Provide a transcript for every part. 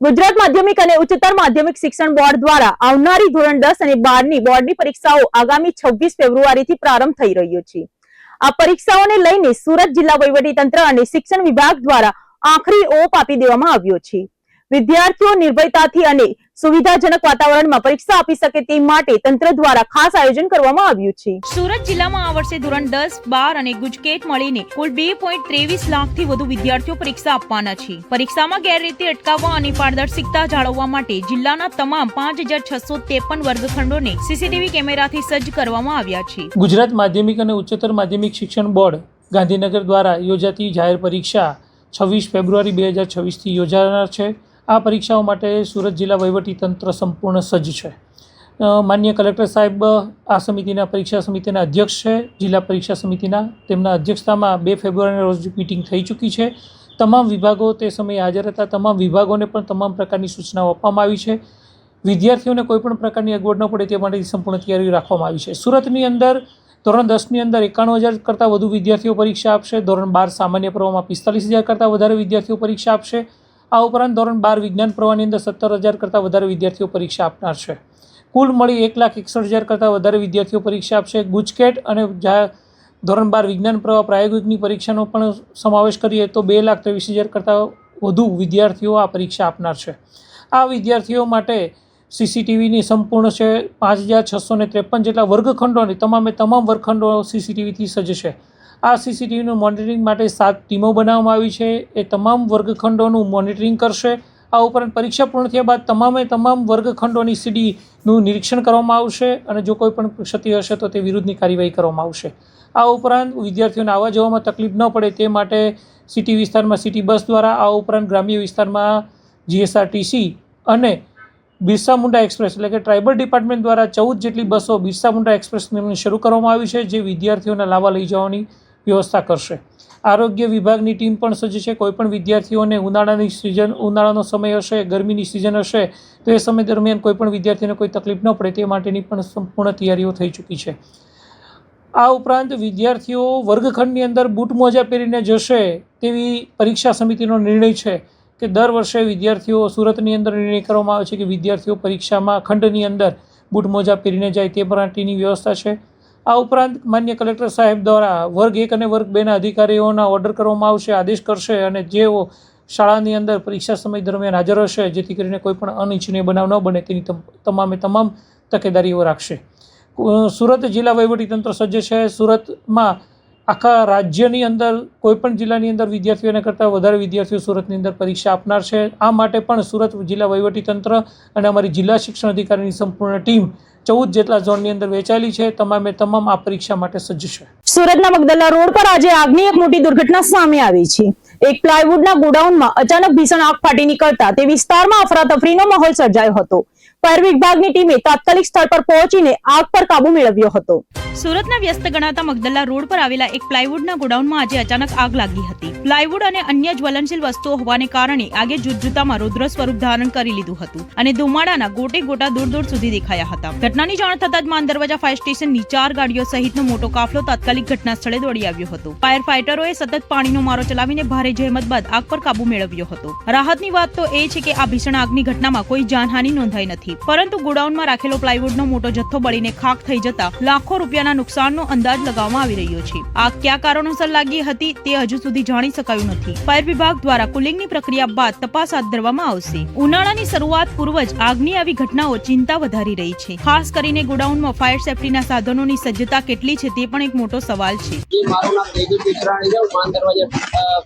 ગુજરાત માધ્યમિક અને ઉચ્ચતર માધ્યમિક શિક્ષણ બોર્ડ દ્વારા આવનારી ધોરણ દસ અને બારની બોર્ડની પરીક્ષાઓ આગામી છવ્વીસ ફેબ્રુઆરીથી પ્રારંભ થઈ રહ્યો છે. આ પરીક્ષાઓને લઈને સુરત જિલ્લા વહીવટીતંત્ર અને શિક્ષણ વિભાગ દ્વારા આખરી ઓપ આપી દેવામાં આવ્યો છે. વિદ્યાર્થીઓ નિર્ભયતાથી અને સુવિધાજનક વાતાવરણમાં પરીક્ષા આપી શકે તે માટે તંત્ર દ્વારા ખાસ આયોજન કરવામાં આવ્યું છે. સુરત જિલ્લામાં આ વર્ષે ધોરણ દસ બાર અને ગુજકેટ મળીને કુલ બે પોઈન્ટ ત્રેવીસ લાખથી વધુ વિદ્યાર્થીઓ પરીક્ષા આપવાના છે. પરીક્ષામાં ગેરરીતિ અટકાવવા અને પારદર્શિકતા જાળવવા માટે જિલ્લાના તમામ પાંચ હજાર છસો ત્રેપન વર્ગખંડોને સીસીટીવી કેમેરાથી સજ્જ કરવામાં આવ્યા છે. ગુજરાત માધ્યમિક અને ઉચ્ચતર માધ્યમિક શિક્ષણ બોર્ડ ગાંધીનગર દ્વારા યોજાતી જાહેર પરીક્ષા છવ્વીસ ફેબ્રુઆરી બે હજાર છવ્વીસથી યોજાનાર છે. આ પરીક્ષાઓ માટે સુરત જિલ્લા વહીવટીતંત્ર સંપૂર્ણ સજ્જ છે. માન્ય કલેક્ટર સાહેબ, આ સમિતિના પરીક્ષા સમિતિના અધ્યક્ષ છે, જિલ્લા પરીક્ષા સમિતિના તેમના અધ્યક્ષતામાં બે ફેબ્રુઆરીના રોજ મિટિંગ થઈ ચૂકી છે. તમામ વિભાગો તે સમયે હાજર હતા. તમામ વિભાગોને પણ તમામ પ્રકારની સૂચનાઓ આપવામાં આવી છે. વિદ્યાર્થીઓને કોઈપણ પ્રકારની અગવડ ન પડે તે માટેની સંપૂર્ણ તૈયારી રાખવામાં આવી છે. સુરતની અંદર ધોરણ દસની અંદર એકાણું હજાર કરતાં વધુ વિદ્યાર્થીઓ પરીક્ષા આપશે. ધોરણ બાર સામાન્ય પ્રવાહમાં પિસ્તાલીસ હજાર કરતાં વધારે વિદ્યાર્થીઓ પરીક્ષા આપશે. આ ઉપરાંત ધોરણ બાર વિજ્ઞાન પ્રવાહની અંદર સત્તર હજાર કરતાં વધારે વિદ્યાર્થીઓ પરીક્ષા આપનાર છે. કુલ મળી એક લાખ એકસઠ હજાર કરતાં વધારે વિદ્યાર્થીઓ પરીક્ષા આપશે. ગુજકેટ અને ધોરણ બાર વિજ્ઞાન પ્રવાહ પ્રાયોગિકની પરીક્ષાનો પણ સમાવેશ કરીએ તો બે લાખ ત્રેવીસ હજાર કરતાં વધુ વિદ્યાર્થીઓ આ પરીક્ષા આપનાર છે. આ વિદ્યાર્થીઓ માટે સીસીટીવીની સંપૂર્ણ છે પાંચ હજાર છસો ને ત્રેપન જેટલા વર્ગખંડોની તમામે તમામ વર્ગખંડો સીસીટીવીથી સજ્જ છે. આ સીસીટીવીનું મોનિટરિંગ માટે સાત ટીમો બનાવવામાં આવી છે. એ તમામ વર્ગખંડોનું મોનિટરિંગ કરશે. આ ઉપરાંત પરીક્ષા પૂર્ણ થયા બાદ તમામે તમામ વર્ગખંડોની સીડીનું નિરીક્ષણ કરવામાં આવશે અને જો કોઈ પણ ક્ષતિ હશે તો તે વિરુદ્ધની કાર્યવાહી કરવામાં આવશે. આ ઉપરાંત વિદ્યાર્થીઓને આવવા જવામાં તકલીફ ન પડે તે માટે સિટી વિસ્તારમાં સિટી બસ દ્વારા, આ ઉપરાંત ગ્રામ્ય વિસ્તારમાં જીએસઆરટીસી અને બિરસા મુંડા એક્સપ્રેસ, એટલે કે ટ્રાઇબલ ડિપાર્ટમેન્ટ દ્વારા ચૌદ જેટલી બસો બિરસા મુંડા એક્સપ્રેસની શરૂ કરવામાં આવી છે, જે વિદ્યાર્થીઓને લાવવા લઈ જવાની વ્યવસ્થા કરશે. આરોગ્ય વિભાગની ટીમ પણ સજ્જ છે કોઈપણ વિદ્યાર્થીઓને ઉનાળાની સિઝન, ઉનાળાનો સમય હશે, ગરમીની સિઝન હશે, તો એ સમય દરમિયાન કોઈપણ વિદ્યાર્થીને કોઈ તકલીફ ન પડે, તે માટેની પણ સંપૂર્ણ તૈયારીઓ થઈ ચૂકી છે. આ ઉપરાંત વિદ્યાર્થીઓ વર્ગખંડની અંદર બૂટ મોજા પહેરીને જશે તેવી પરીક્ષા સમિતિનો નિર્ણય છે. કે દર વર્ષે વિદ્યાર્થીઓ સુરતની અંદર નિર્ણય કરવામાં આવે છે કે વિદ્યાર્થીઓ પરીક્ષામાં ખંડની અંદર બૂટ મોજા પહેરીને જાય તે માટેની વ્યવસ્થા છે. આ ઉપરાંત માન્ય કલેક્ટર સાહેબ દ્વારા વર્ગ એક અને વર્ગ બેના અધિકારીઓના ઓર્ડર કરવામાં આવશે, આદેશ કરશે અને જેઓ શાળાની અંદર પરીક્ષા સમય દરમિયાન હાજર હશે, જેથી કરીને કોઈ પણ અનિચ્છનીય બનાવ ન બને, તેની તમ- તમામે તમામ તકેદારીઓ રાખશે. સુરત જિલ્લા વહીવટીતંત્ર સજ્જ છે. સુરતમાં આખા રાજ્યની અંદર, કોઈપણ જિલ્લાની અંદર વિદ્યાર્થીઓને કરતાં વધારે વિદ્યાર્થીઓ સુરતની અંદર પરીક્ષા આપનાર છે. આ માટે પણ સુરત જિલ્લા વહીવટીતંત્ર અને અમારી જિલ્લા શિક્ષણ અધિકારીની સંપૂર્ણ ટીમ ચૌદ જેટલા ઝોનની અંદર વહેંચાયેલી છે. તમામે તમામ આ પરીક્ષા માટે સજ્જ છે. સુરતના મગદલ્લા રોડ પર આજે આગની એક મોટી દુર્ઘટના સામે આવી છે. એક પ્લાયવુડના ગોડાઉનમાં અચાનક ભીષણ આગ ફાટી નીકળતા તે વિસ્તારમાં અફરાતફરીનો માહોલ સર્જાયો હતો. ફાયર વિભાગની ટીમે તાત્કાલિક સ્થળ પર પહોંચીને આગ પર કાબુ મેળવ્યો હતો. સુરતના વ્યસ્ત ગણાતા મગદલ્લા રોડ પર આવેલા એક પ્લાયવુડના ગોડાઉનમાં આજે અચાનક આગ લાગી હતી. પ્લાયવુડ અને અન્ય જ્વલનશીલ વસ્તુઓ હોવાને કારણે આગે જુદજુતામાં રુદ્ર સ્વરૂપ ધારણ કરી લીધું હતું અને ધુમાડાના ગોટે ગોટા દૂર દૂર સુધી દેખાયા હતા. ઘટનાની જાણ થતા જ માન દરવાજા ફાયર સ્ટેશનની ચાર ગાડીઓ સહિતનો મોટો કાફલો તાત્કાલિક ઘટના સ્થળે દોડી આવ્યો હતો. ફાયર ફાઈટરોએ સતત પાણીનો મારો ચલાવીને ભારે જહેમત બાદ આગ પર કાબુ મેળવ્યો હતો. રાહતની વાત તો એ છે કે આ ભીષણ આગની ઘટનામાં કોઈ જાનહાની નોંધાઈ નથી. પરંતુ ગોડાઉનમાં રાખેલો પ્લાયવુડનો મોટો જથ્થો બળીને ખાખ થઈ જતા લાખો રૂપિયાના નુકસાનનો અંદાજ લગાવવામાં આવી રહ્યો છે. આગ કયા કારણોસર લાગી હતી તે હજુ સુધી જાણી શકાયું નથી. ફાયર વિભાગ દ્વારા કુલિંગની પ્રક્રિયા બાદ તપાસ હાથ ધરવામાં આવશે. ઉનાળાની શરૂઆત પૂર્વ જ આગની આવી ઘટનાઓ ચિંતા વધારી રહી છે. ખાસ કરીને ગોડાઉનમાં ફાયર સેફટીના સાધનોની સજ્જતા કેટલી છે તે પણ એક મોટો સવાલ છે. મારું નામ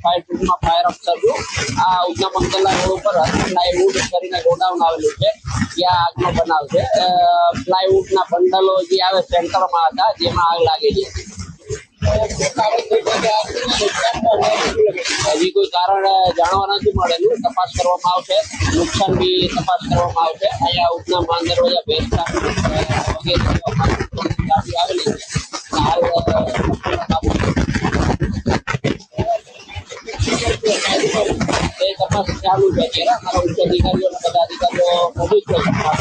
ફાયર ટ્રુપમાં ફાયર અફસર છું આ ઉધના મંગલના રોડ ઉપર પ્લાયવુડ કરીને ગોડાઉન આવેલું છે. ત્યાં આગનો બનાવ છે. પ્લાયવુડના બંડલો જે આવે સેન્ટરમાં હતા, જેમાં આગ લાગેલી હતી. હજી કોઈ કારણ જાણવા નથી મળેલું. તપાસ કરવામાં આવશે. નુકસાન બી તપાસ કરવામાં આવશે. અહીંયા ઉપના માન દરવાજા બેસતા વગેરે આવેલી છે. હાલ અ, એ તપાસ ચાલુ છે અત્યારે અમારા ઉચ્ચ અધિકારીઓ બધા અધિકારીઓ છે તપાસ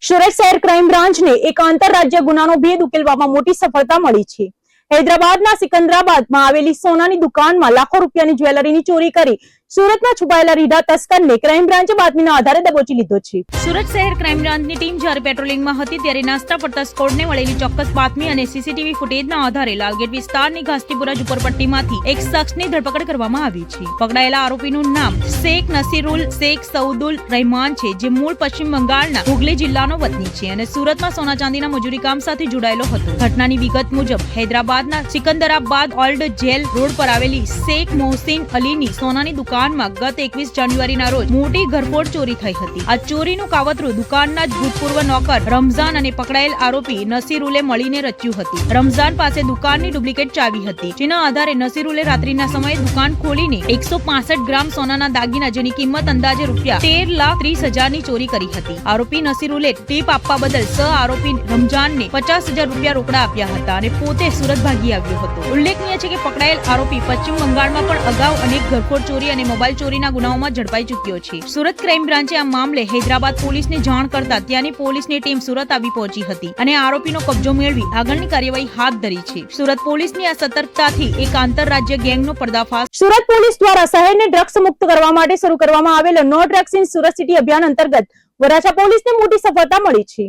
સુરત શહેર ક્રાઇમ બ્રાન્ચને એક આંતરરાજ્ય ગુનાનો ભેદ ઉકેલવામાં મોટી સફળતા મળી છે. હૈદરાબાદના સિકંદરાબાદમાં આવેલી સોનાની દુકાનમાં લાખો રૂપિયાની જ્વેલરીની ચોરી કરી. સુરતમાં છુપાયેલા રીઢા તસ્કરને ક્રાઇમ બ્રાન્ચે બાતમીના આધારે દબોચી લીધો છે. સુરત શહેર ક્રાઇમ બ્રાન્ચની ટીમ જ્યારે પેટ્રોલિંગમાં હતી ત્યારે નાસ્તા પડતા સ્કોડને મળેલી ચોક્કસ બાતમી અને સીસીટીવી ફૂટેજના આધારે લાલગેટ વિસ્તારની ઘાસટીપુરા ઝુંપડપટ્ટીમાંથી એક શખ્સની ધરપકડ કરવામાં આવી છે. પકડાયેલા આરોપીનું નામ શેખ નસીરુલ શેખ સઉદુલ રહેમાન છે, જે મૂળ પશ્ચિમ બંગાળના હુગલી જિલ્લાનો વતની છે અને સુરતમાં સોના ચાંદીના મજૂરી કામ સાથે જોડાયેલો હતો. ઘટનાની વિગત મુજબ હૈદરાબાદના સિકંદરાબાદ ઓલ્ડ જેલ રોડ પર આવેલી શેખ મોહસિન અલીની સોનાની દુકાનમાં ગત એકવીસ જાન્યુઆરીના રોજ મોટી ઘરફોડ ચોરી થઈ હતી. આ ચોરીનું કાવતરું દુકાનના જ ભૂતપૂર્વ નોકર રમઝાન અને પકડાયેલ આરોપી નસીરુલે મળીને રચ્યું હતું. રમઝાન પાસે દુકાનની ડુપ્લિકેટ ચાવી હતી. જેના આધારે નસીરુલે રાત્રિના સમયે દુકાન ખોલીને એકસો ગ્રામ સોનાના દાગીના જેની કિંમત અંદાજે રૂપિયા તેર લાખ ત્રીસ હજારની ચોરી કરી હતી. આરોપી નસીરુલે ટીપ આપવા બદલ સહ આરોપી રમઝાનને પચાસ હજાર રૂપિયા રોકડા આપ્યા હતા અને પોતે સુરત ભાગી આવ્યો હતો. ઉલ્લેખનીય છે કે પકડાયેલ આરોપી પશ્ચિમ બંગાળમાં પણ અગાઉ અનેક ઘરફોડ ચોરી અને મોબાઈલ ચોરીના ગુનાઓમાં ઝડપાઈ ચૂક્યો છે. સુરત ક્રાઇમ બ્રાન્ચે આ મામલે હૈદરાબાદ પોલીસને જાણ કરતા ત્યાંની પોલીસની ટીમ સુરત આવી પહોંચી હતી અને આરોપીનો કબજો મેળવી આગળની કાર્યવાહી હાથ ધરી છે. સુરત પોલીસની આ સતર્કતાથી એક આંતરરાજ્ય ગેંગનો પર્દાફાશ સુરત પોલીસ દ્વારા શહેરને ડ્રગ્સ મુક્ત કરવા માટે શરૂ કરવામાં આવેલો no drugs in Surat city અભિયાન અંતર્ગત વરાછા પોલીસને મોટી સફળતા મળી છે.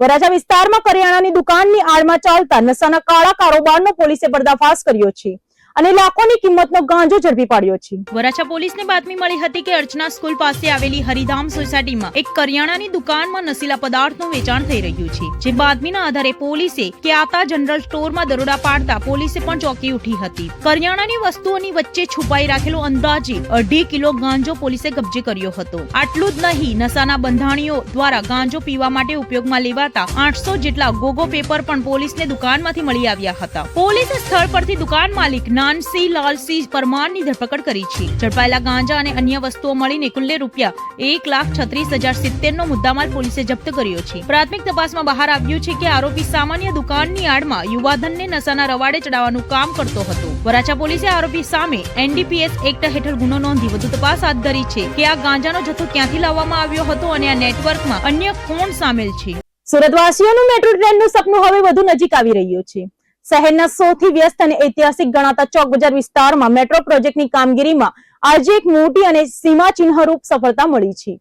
વરાછા વિસ્તારમાં કરિયાણાની દુકાનની આડમાં ચાલતા નશાના કાળા કારોબારનો પોલીસે પર્દાફાશ કર્યો છે. અને લાખોની કિંમતનો ગાંજો ઝડપી પાડ્યો છે. વરાછા પોલીસને બાતમી મળી હતી કે અર્ચના સ્કૂલ પાસે આવેલી હરિધામ સોસાયટીમાં એક કરિયાણાની દુકાનમાં નશીલા પદાર્થનું વેચાણ થઈ રહ્યું છે, જે બાતમીના આધારે પોલીસે ક્યાતા જનરલ સ્ટોરમાં દરોડા પાડતા પોલીસે પણ ચોંકી ઉઠી હતી. કરિયાણાની વસ્તુઓની વચ્ચે છુપાઈ રાખેલો અંદાજે અઢી કિલો ગાંજો પોલીસે કબજે કર્યો હતો. આટલું જ નહીં, નશાના બંધાણીઓ દ્વારા ગાંજો પીવા માટે ઉપયોગમાં લેવાતા આઠસો જેટલા ગોગો પેપર પણ પોલીસને દુકાનમાંથી મળી આવ્યા હતા. પોલીસે સ્થળ પરથી દુકાન માલિક નાનસી લાલસી પરમારની ધરપકડ કરી છે. ઝડપાયેલા ગાંજા અને અન્ય વસ્તુઓ મળીને કુલ્લે રૂપિયા એક લાખ છત્રીસ હજાર સિત્તેર નો મુદ્દામાલ પોલીસે જપ્ત કર્યો છે. પ્રાથમિક તપાસમાં બહાર આવ્યું છે કે આરોપી સામાન્ય દુકાનની આડમાં યુવાધનને નશાના રવાડે ચડાવવાનું કામ કરતો હતો. વરાછા પોલીસે આરોપી સામે એનડીપીએસ એક્ટ હેઠળ ગુનો નોંધી વધુ તપાસ હાથ ધરી છે કે આ ગાંજાનો જથ્થો ક્યાંથી લાવવામાં આવ્યો હતો અને આ નેટવર્કમાં અન્ય કોણ સામેલ છે? સુરતવાસીઓનું મેટ્રો ટ્રેનનું સપનું હવે વધુ નજીક આવી રહ્યું છે. શહેરના સૌથી વ્યસ્ત અને ઐતિહાસિક ગણાતા ચોક બજાર વિસ્તારમાં મેટ્રો પ્રોજેક્ટની કામગીરીમાં આજે એક મોટી અને સીમાચિહ્નરૂપ સફળતા મળી છે.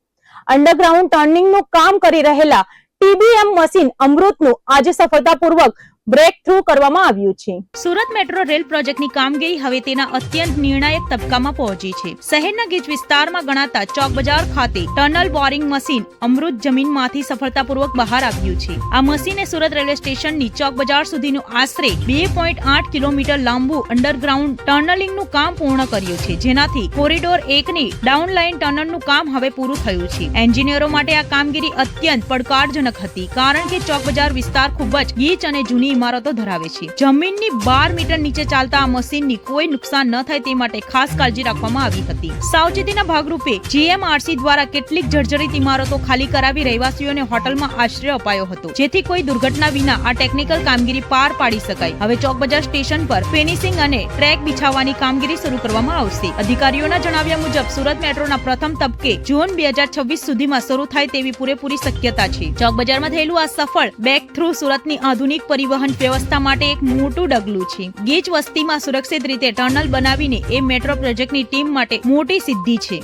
અંડરગ્રાઉન્ડ ટર્નિંગનું કામ કરી રહેલા ટીબીએમ મશીન અમૃતનું આજે સફળતાપૂર્વક બ્રેક થ્રુ કરવામાં આવ્યું છે. સુરત મેટ્રો રેલ પ્રોજેક્ટની કામગીરી હવે તેના અત્યંત નિર્ણાયક તબક્કામાં પહોંચી છે. શહેરના ગીચ વિસ્તારમાં ગણાતા ચોક બજાર ખાતે ટનલ બોરિંગ મશીન અમૃત જમીનમાંથી સફળતાપૂર્વક બહાર આવ્યું છે. આ મશીને સુરત રેલવે સ્ટેશનની ચોક બજાર સુધીનું આશરે બે પોઈન્ટ આઠ કિલોમીટર લાંબુ અંડરગ્રાઉન્ડ ટનલિંગનું કામ પૂર્ણ કર્યું છે. જેનાથી કોરિડોર એકની ડાઉનલાઇન ટનલનું કામ હવે પૂરું થયું છે. એન્જિનિયરો માટે આ કામગીરી અત્યંત પડકારજનક હતી, કારણ કે ચોક બજાર વિસ્તાર ખૂબ જ ગીચ અને જૂની ઇમારતો ધરાવે છે. જમીનની બાર મીટર નીચે ચાલતા આ મશીનની કોઈ નુકસાન ન થાય તે માટે ખાસ કાળજી રાખવામાં આવી હતી. સાવચેતીના ભાગરૂપે જીએમઆરસી દ્વારા કેટલીક જર્જરિત ઇમારતો ખાલી કરાવી રહેવાસીઓને હોટલમાં આશ્રય અપાયો હતો. જેથી કોઈ દુર્ઘટના વિના આ ટેકનિકલ કામગીરી પાર પાડી શકાય. હવે ચોક બજાર સ્ટેશન પર ફિનિશિંગ અને ટ્રેક બિછાવવાની કામગીરી શરૂ કરવામાં આવશે. અધિકારીઓના જણાવ્યા મુજબ, સુરત મેટ્રોના પ્રથમ તબકે જૂન બે હજાર છવ્વીસ સુધીમાં શરૂ થાય તેવી પૂરેપૂરી શક્યતા છે. ચોક બજારમાં થયેલું આ સફળ બેક થ્રુ સુરતની આધુનિક પરિવહન વ્યવસ્થા માટે એક મોટું ડગલું છે. ગીચ વસ્તીમાં સુરક્ષિત રીતે ટનલ બનાવીને એ મેટ્રો પ્રોજેક્ટની ટીમ માટે મોટી સિદ્ધિ છે.